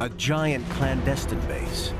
a giant clandestine base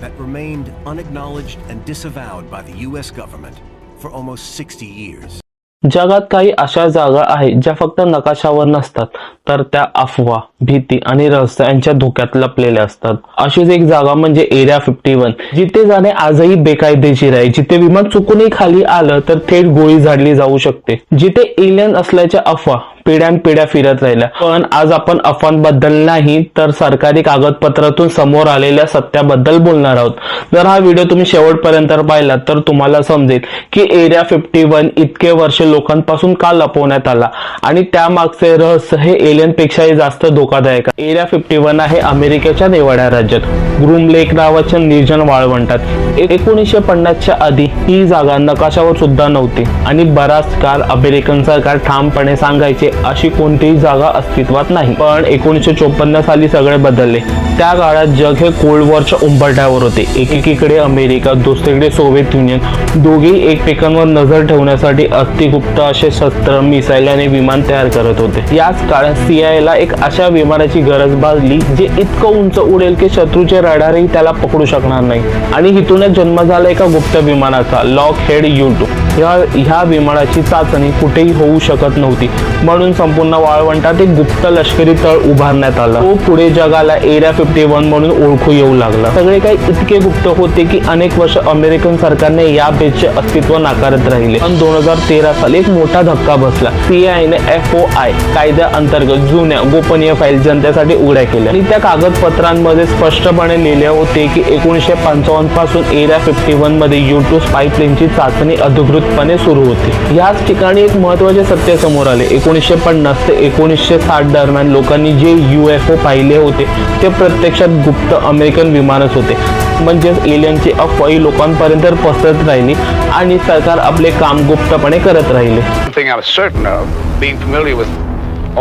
that remained unacknowledged and disavowed by the US government for almost 60 years. जगात काही अशा जागा आहेत ज्या फक्त नकाशावर नसतात तर त्या अफवा भीती आणि रहस्य यांच्या धोक्यात लपलेल्या असतात. अशीच एक जागा म्हणजे एरिया फिफ्टी वन जिथे जाणे आजही बेकायदेशीर आहे. जिथे विमान चुकूनही खाली आलं तर थेट गोळी झाडली जाऊ शकते. जिथे एलियन असल्याच्या अफवा पिढ्यान पिढ्या फिरत राहिल्या. पण आज आपण अफवांबद्दल नाही तर सरकारी कागदपत्रातून समोर आलेल्या सत्याबद्दल बोलणार आहोत. जर हा व्हिडिओ तुम्ही शेवटपर्यंत पाहिला तर तुम्हाला समजेल की एरिया फिफ्टी वन इतके वर्ष लोकांपासून का लपवण्यात आला? आणि त्यामागचे रहस्य हे एलियन पेक्षाही जास्त धोकादायक आहे. एरिया फिफ्टी वन आहे अमेरिकेच्या नेवाड्या राज्यात. ग्रूम लेक नावाच्या निर्जन वाळवंटात. एकोणीसशे पन्नासच्या आधी ही जागा नकाशावर सुद्धा नव्हती. आणि बराच काळ अमेरिकन सरकार ठामपणे सांगायचे अशी कोणतीही जागा अस्तित्वात नाही. पण एकोणीसशे चोपन्न साली सगळे बदलले. त्या काळात जग हे कोल्ड वॉरच्या उंबरठ्यावर होते. एकीकडे अमेरिका दुसरीकडे सोव्हिएत युनियन. दोघेही एकमेकांवर नजर ठेवण्यासाठी अतिगुप्त असे शस्त्र मिसाईल आणि विमान तयार करत होते. याच काळात सीआयला एक अशा विमानाची गरज भाजली जे इतकं उंच उडेल की शत्रूचे रडारही त्याला पकडू शकणार नाही. आणि इथूनच जन्म झाला एका गुप्त विमानाचा लॉक हेड यू टू ह्या ह्या विमानाची चाचणी कुठेही होऊ शकत नव्हती. म्हणून संपूर्ण वाळवंटात एक गुप्त लष्करी तळ उभारण्यात आला. तो पुढे जगाला एरिया फिफ्टी वन म्हणून ओळखू येऊ लागला. सगळे काही इतके गुप्त होते की अनेक वर्ष अमेरिकन सरकारने या बेसचे अस्तित्व नाकारत राहिले. पण दोन हजार तेरा साली एक मोठा धक्का बसला. सीआयने एफ ओ आय कायद्या अंतर्गत जुन्या गोपनीय फाईल जनतेसाठी उघड्या केल्या. आणि त्या कागदपत्रांमध्ये स्पष्टपणे लिहिले होते की एकोणीसशे पंचावन्नपासून एरिया फिफ्टी वनमध्ये युटू स्पायप्लेनची चाचणी अधिकृतपणे सुरू होते. याच ठिकाणी एक महत्त्वाचे सत्य समोर आले. एकोणीसशे पन्नास ते एकोणीसशे साठ दरम्यान लोकांनी जे यू एफ ओ पाहिले होते ते प्रत्यक्षात गुप्त अमेरिकन विमानच होते. म्हणजेच एलियनची अफवाई लोकांपर्यंत पसरत राहिली आणि सरकार आपले काम गुप्तपणे करत राहिले.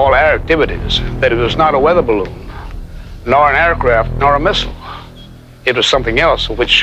All our activities, that it was not a weather balloon, nor an aircraft, nor a missile. It was something else, which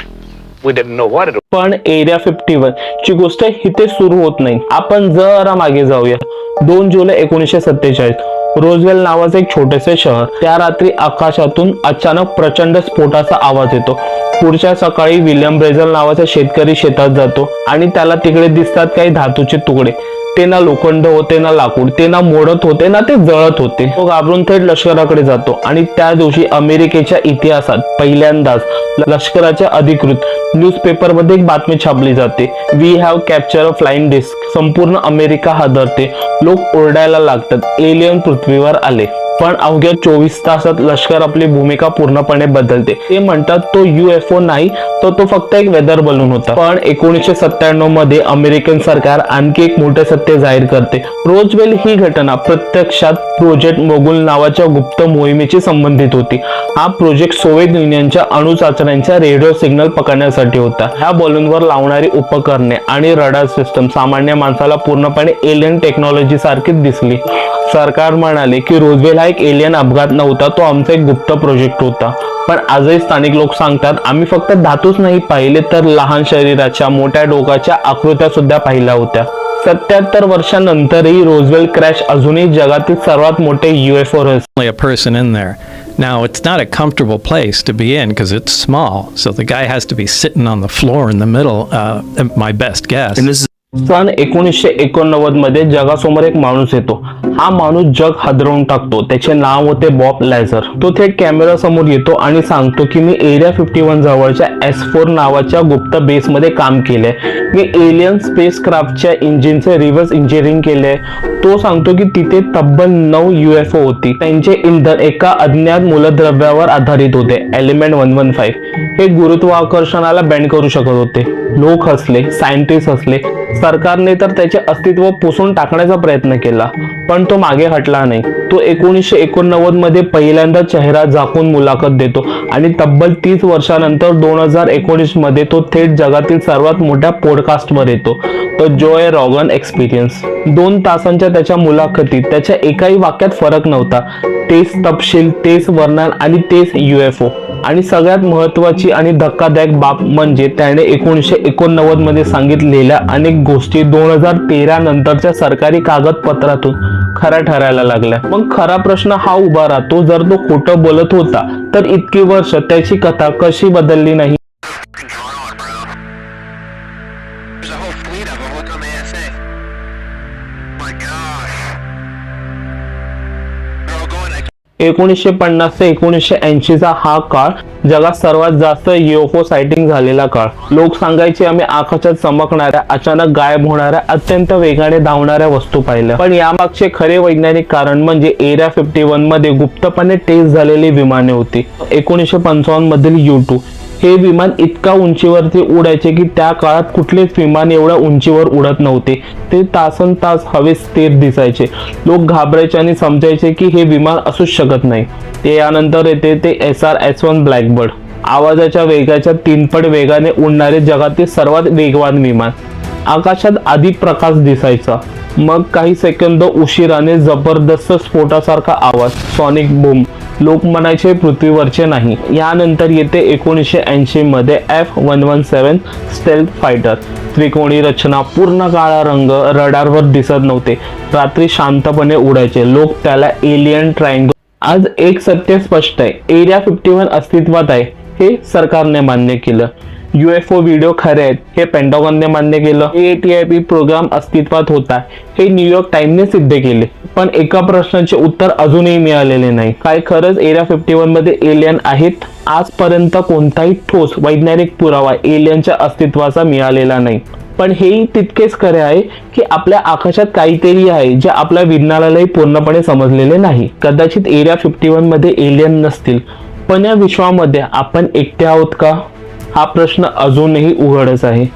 पण एरिया फिफ्टी वन ची गोष्ट इथे सुरू होत नाही. आपण जरा मागे जाऊया. दोन जुलै एकोणीसशे सत्तेचाळीस रोजवेल नावाचे एक छोटेसे शहर त्या रात्री आकाशातून अचानक प्रचंड स्फोटाचा आवाज येतो. पुढच्या सकाळी विल्यम ब्रेझल नावाचा शेतकरी शेतात जातो आणि त्याला तिकडे दिसतात काही धातूचे तुकडे. ते ना लोखंड होते ना लाकूड ते ना मोडत होते ना ते जळत होते. तो घाबरून थेट लष्कराकडे जातो आणि त्या दिवशी अमेरिकेच्या इतिहासात पहिल्यांदाच लष्कराच्या अधिकृत न्यूजपेपरमध्ये एक बातमी छापली जाते. We have capture a flying disc संपूर्ण अमेरिका हादरते. लोक ओरडायला लागतात. एलियन पृथ्वीवर आले. पण अवघ्या चोवीस तासात लष्कर आपली भूमिका पूर्णपणे बदलते. ते म्हणतात तो युएफओ नाही तर तो फक्त एक वेदर बलून होता. पण एकोणीसशे सत्त्याण्णवमध्ये अमेरिकन सरकार आणखी एक मोठे सत्य जाहीर करते. रोजवेल ही घटना प्रत्यक्षात प्रोजेक्ट मोगुल नावाच्या गुप्त मोहिमेची संबंधित होती. हा प्रोजेक्ट सोव्हिएत युनियनच्या अणु चाचण्यांचा रेडिओ सिग्नल पकडण्यासाठी होता. ह्या बलूनवर लावणारी उपकरणे आणि रडार सिस्टम सामान्य माणसाला पूर्णपणे एलियन टेक्नॉलॉजी सारखीच दिसली सरकार म्हणाले की रोजवेल हा एक एलियन अपघात नव्हता तो आमचा एक गुप्त प्रोजेक्ट होता पण आजही स्थानिक लोक सांगतात आम्ही फक्त धातूच नाही पाहिले तर लहान शरीराच्या मोठ्या डोकाच्या आकृत्या सुद्धा पाहिल्या होत्या सत्याहत्तर वर्षांनंतरही रोजवेल क्रॅश अजूनही जगातील सर्वात मोठे युएफओ रहस्य. Now, it's not a comfortable place to be in because it's small. So the guy has to be sitting on the floor in the middle, uh, my best guess. And this is सन एकोणीसशे एकोणनव्वदमध्ये जगासमोर एक माणूस येतो. हा माणूस जग हादरवून टाकतो. त्याचे नाव होते बॉब लॅझर. तो थेट कॅमेरा समोर येतो आणि सांगतो की मी एरिया फिफ्टी वन जवळच्या एस फोर नावाच्या गुप्त बेस मध्ये काम केले मी एलियन स्पेस क्राफ्टच्या इंजिनचे रिव्हर्स इंजिनिअरिंग केले तो सांगतो की तिथे तब्बल नऊ युएफओ होती. त्यांचे इंधन एका अज्ञात मूलद्रव्यावर आधारित होते. Element one one five. हे गुरुत्वाकर्षणाला बँड करू शकत होते. लोक हसले सायंटिस्ट हसले सरकारने तर त्याचे अस्तित्व पुसून टाकण्याचा प्रयत्न केला पण तो मागे हटला नाही. तो एकोणीसशे एकोणनव्वदमध्ये पहिल्यांदा चेहरा झाकून मुलाखत देतो आणि तब्बल तीस वर्षानंतर दोन हजार एकोणीसमध्ये तो थेट जगातील सर्वात मोठ्या पॉडकास्टवर येतो. तो जोय रॉगन एक्सपिरियन्स दोन तासांच्या त्याच्या मुलाखतीत त्याच्या एकाही वाक्यात फरक नव्हता. तेच तपशील तेच वर्णन आणि तेच युएफओ आणि सगळ्यात महत्वाची आणि धक्कादायक बाब म्हणजे त्याने एकोणीसशे एकोणनव्वदमध्ये सांगितलेल्या अनेक गोष्टी दोन हजार तेरा नंतरच्या सरकारी कागदपत्रातून खऱ्या ठरायला लागल्या मग खरा प्रश्न हा उभा राहतो जर तो खोटं बोलत होता तर इतकी वर्ष त्याची कथा कशी बदलली नाही There's a whole fleet of them. Look on the SA. My gosh. एकोणीसशे पन्नास ते एकोणीसशे ऐंशीचा हा काळ जगात सर्वात जास्त युएफओ सायटिंग झालेला काळ. लोक सांगायचे आम्ही आकाशात चमकणाऱ्या अचानक गायब होणाऱ्या अत्यंत वेगाने धावणाऱ्या वस्तू पाहिल्या. पण यामागचे खरे वैज्ञानिक कारण म्हणजे एरिया फिफ्टी वनमध्ये गुप्तपणे टेस्ट झालेली विमाने होती. एकोणीसशे पंचावन्न मधील यू टू हे विमान इतका उंचीवरती उडायचे की त्या काळात कुठलेच विमान एवढ्या उंचीवर उडत नव्हते. ते तासन तास हवेत स्थिर दिसायचे. लोक घाबरायचे आणि समजायचे की हे विमान असूच शकत नाही. ते यानंतर येते ते S R S one Blackbird. आवाजाच्या वेगाच्या तीनपट वेगाने उडणारे जगातील सर्वात वेगवान विमान. आकाशात आधी प्रकाश दिसायचा. मग काही सेकंद उशिराने जबरदस्त स्फोटासारखा आवाज सॉनिक बूम लोक म्हणायचे पृथ्वीवरचे नाही. यानंतर येते एकोणीसशे ऐंशी मध्ये F one one seven stealth fighter. त्रिकोणी रचना पूर्ण काळा रंग रडारवर दिसत नव्हते. रात्री शांतपणे उडायचे. लोक त्याला एलियन ट्रायंगल आज एक सत्य स्पष्ट आहे. एरिया फिफ्टी वन अस्तित्वात आहे. हे सरकारने मान्य केलं. युएफओ व्हिडिओ खरे आहेत. हे पेंटागॉनने मान्य केलं. A T I P programme अस्तित्वात होता. हे न्यूयॉर्क टाइमने सिद्ध केले. पण एका प्रश्नाचे उत्तर अजूनही मिळालेले नाही. काय खरंच एरिया फिफ्टी वनमध्ये एलियन आहेत? आजपर्यंत कोणताही ठोस वैज्ञानिक पुरावा एलियनच्या अस्तित्वाचा मिळालेला नाही. पण हेही तितकेच खरे आहे की आपल्या आकाशात काहीतरी आहे जे आपल्या विज्ञानालाही पूर्णपणे समजलेले नाही. कदाचित एरिया फिफ्टी वनमध्ये एलियन नसतील. पण या विश्वामध्ये आपण एकटे आहोत का? हा प्रश्न अजूनही उघडच आहे.